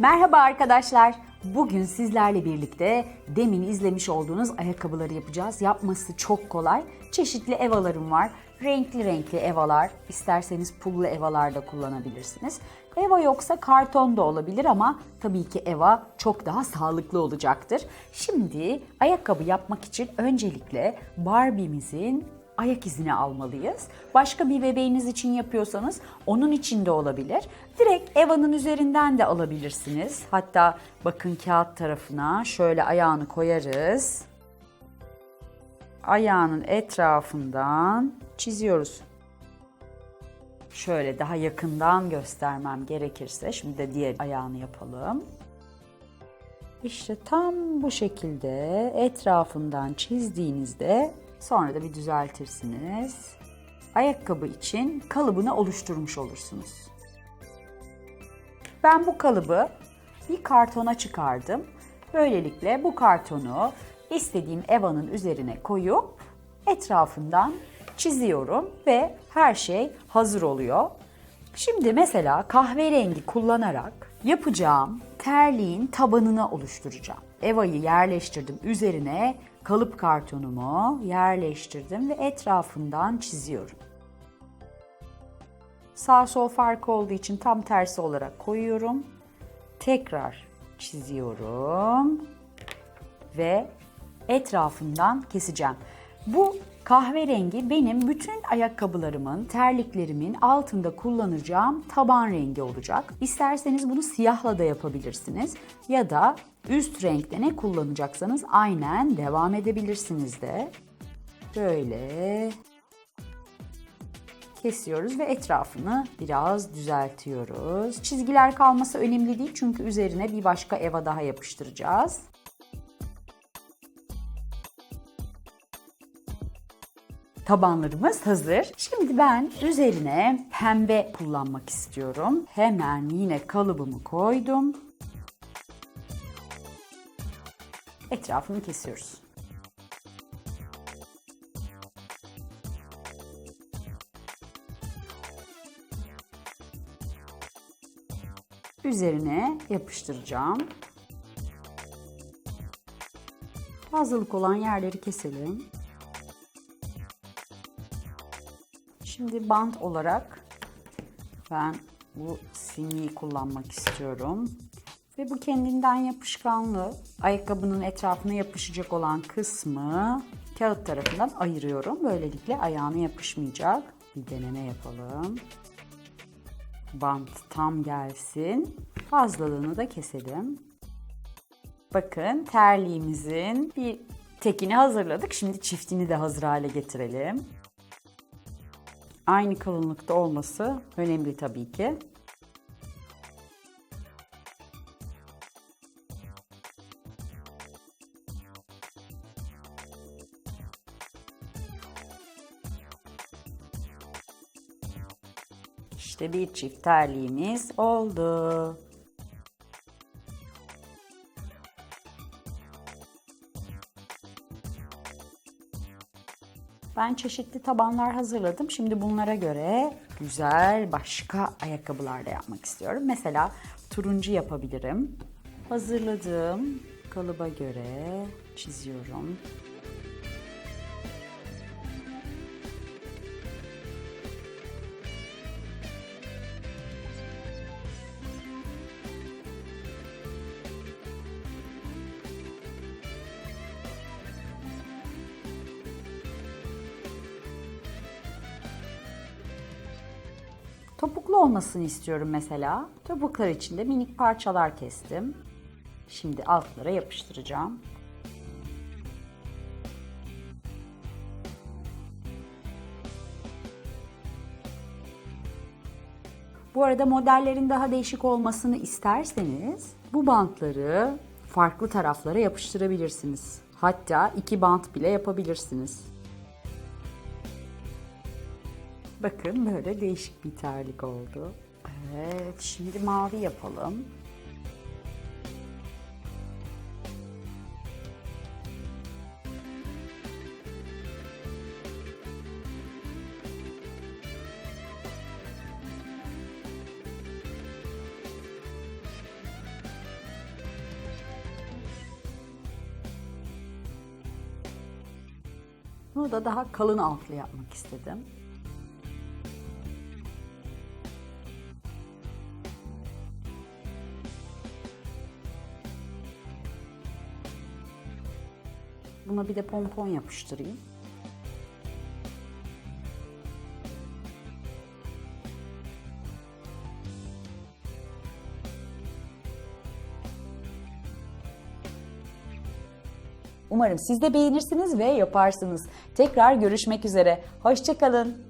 Merhaba arkadaşlar. Bugün sizlerle birlikte demin izlemiş olduğunuz ayakkabıları yapacağız. Yapması çok kolay. Çeşitli evalarım var. Renkli renkli evalar. İsterseniz pullu evalar da kullanabilirsiniz. Eva yoksa karton da olabilir ama tabii ki eva çok daha sağlıklı olacaktır. Şimdi ayakkabı yapmak için öncelikle Barbie'mizin ayak izini almalıyız. Başka bir bebeğiniz için yapıyorsanız onun için de olabilir. Direkt Eva'nın üzerinden de alabilirsiniz. Hatta bakın kağıt tarafına şöyle ayağını koyarız. Ayağının etrafından çiziyoruz. Şöyle daha yakından göstermem gerekirse şimdi de diğer ayağını yapalım. İşte tam bu şekilde etrafından çizdiğinizde sonra da bir düzeltirsiniz. Ayakkabı için kalıbını oluşturmuş olursunuz. Ben bu kalıbı bir kartona çıkardım. Böylelikle bu kartonu istediğim evanın üzerine koyup etrafından çiziyorum ve her şey hazır oluyor. Şimdi mesela kahverengi kullanarak yapacağım terliğin tabanını oluşturacağım. Eva'yı yerleştirdim üzerine kalıp kartonumu yerleştirdim ve etrafından çiziyorum. Sağ sol farkı olduğu için tam tersi olarak koyuyorum. Tekrar çiziyorum ve etrafından keseceğim. Bu kahverengi benim bütün ayakkabılarımın, terliklerimin altında kullanacağım taban rengi olacak. İsterseniz bunu siyahla da yapabilirsiniz ya da üst renkte ne kullanacaksanız aynen devam edebilirsiniz de. Böyle kesiyoruz ve etrafını biraz düzeltiyoruz. Çizgiler kalması önemli değil çünkü üzerine bir başka eva daha yapıştıracağız. Tabanlarımız hazır. Şimdi ben üzerine pembe kullanmak istiyorum. Hemen yine kalıbımı koydum. Etrafını kesiyoruz. Üzerine yapıştıracağım. Fazlalık olan yerleri keselim. Şimdi bant olarak ben bu siniyi kullanmak istiyorum. Ve bu kendinden yapışkanlı ayakkabının etrafına yapışacak olan kısmı kağıt tarafından ayırıyorum. Böylelikle ayağına yapışmayacak. Bir deneme yapalım. Bant tam gelsin. Fazlalığını da keselim. Bakın terliğimizin bir tekini hazırladık. Şimdi çiftini de hazır hale getirelim. Aynı kalınlıkta olması önemli tabii ki. İşte bir çift terliğimiz oldu. Ben çeşitli tabanlar hazırladım. Şimdi bunlara göre güzel başka ayakkabılar da yapmak istiyorum. Mesela turuncu yapabilirim. Hazırladığım kalıba göre çiziyorum. Topuklu olmasını istiyorum mesela. Topuklar için de minik parçalar kestim. Şimdi altlara yapıştıracağım. Bu arada modellerin daha değişik olmasını isterseniz bu bantları farklı taraflara yapıştırabilirsiniz. Hatta iki bant bile yapabilirsiniz. Bakın böyle değişik bir terlik oldu. Evet şimdi mavi yapalım. Bunu da daha kalın altlı yapmak istedim. Buna bir de pompon yapıştırayım. Umarım siz de beğenirsiniz ve yaparsınız. Tekrar görüşmek üzere. Hoşçakalın.